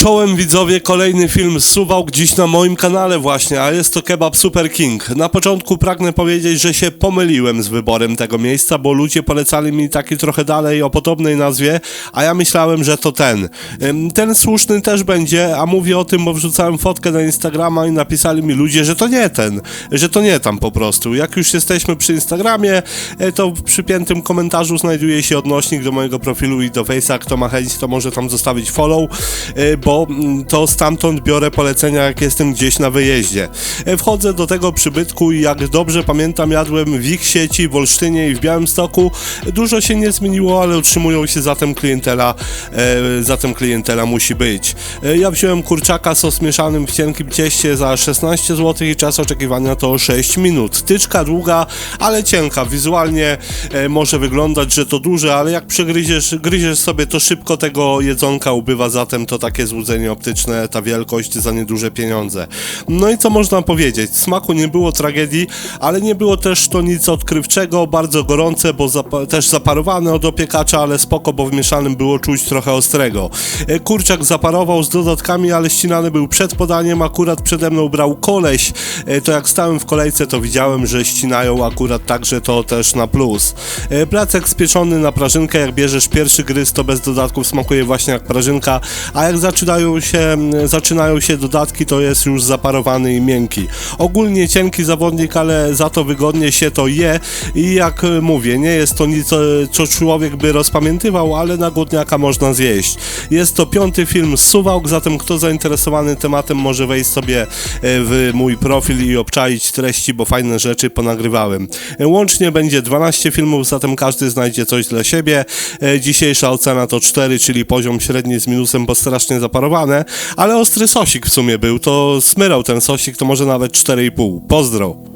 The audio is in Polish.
Czołem widzowie, kolejny film Suwałk dziś na moim kanale właśnie, a jest to Kebab Super King. Na początku pragnę powiedzieć, że się pomyliłem z wyborem tego miejsca, bo ludzie polecali mi taki trochę dalej o podobnej nazwie, a ja myślałem, że to ten. Ten słuszny też będzie, a mówię o tym, bo wrzucałem fotkę na Instagrama i napisali mi ludzie, że to nie ten, że to nie tam po prostu. Jak już jesteśmy przy Instagramie, e, to w przypiętym komentarzu znajduje się odnośnik do mojego profilu i do Face'a. Kto ma chęć, to może tam zostawić follow, e, bo mm, to stamtąd biorę polecenia, jak jestem gdzieś na wyjeździe. E, Wchodzę do tego przybytku i jak dobrze pamiętam, jadłem w ich sieci, w Olsztynie i w Białymstoku. Dużo się nie zmieniło, ale utrzymują się zatem klientela, e, zatem klientela musi być. E, Ja wziąłem kurczaka sos mieszanym w cienkim cieście za 16 zł i czas oczekiwania to 6 minut. Tyczka długa, ale cienka. Wizualnie może wyglądać, że to duże, ale jak przegryziesz gryziesz sobie, to szybko tego jedzonka ubywa, zatem to takie złudzenie optyczne, ta wielkość za nieduże pieniądze. No i co można powiedzieć? Smaku nie było tragedii, ale nie było też to nic odkrywczego, bardzo gorące, bo zapa- też zaparowane od opiekacza, ale spoko, bo w mieszanym było czuć trochę ostrego. E, Kurczak zaparował z dodatkami, ale ścinany był przed podaniem, akurat przede mną brał koleś, E, to jak stałem w kolejce, to widziałem, że ścinają akurat także to też na plus. E, Placek spieczony na prażynkę, jak bierzesz pierwszy gryz, to bez dodatków smakuje właśnie jak prażynka, a jak się, zaczynają się dodatki, to jest już zaparowany i miękki. Ogólnie cienki zawodnik, ale za to wygodnie się to je i jak mówię, nie jest to nic, e, co człowiek by rozpamiętywał, ale na głodniaka można zjeść. Jest to piąty film z Suwałk, zatem kto zainteresowany tematem może wejść sobie e, w mój profil i obczaić treści, bo fajne rzeczy ponagrywałem. E, Łącznie będzie 12 filmów, zatem każdy znajdzie coś dla siebie. Dzisiejsza ocena to 4, czyli poziom średni z minusem, bo strasznie ale ostry sosik w sumie był, to smyrał ten sosik, to może nawet 4,5. Pozdro!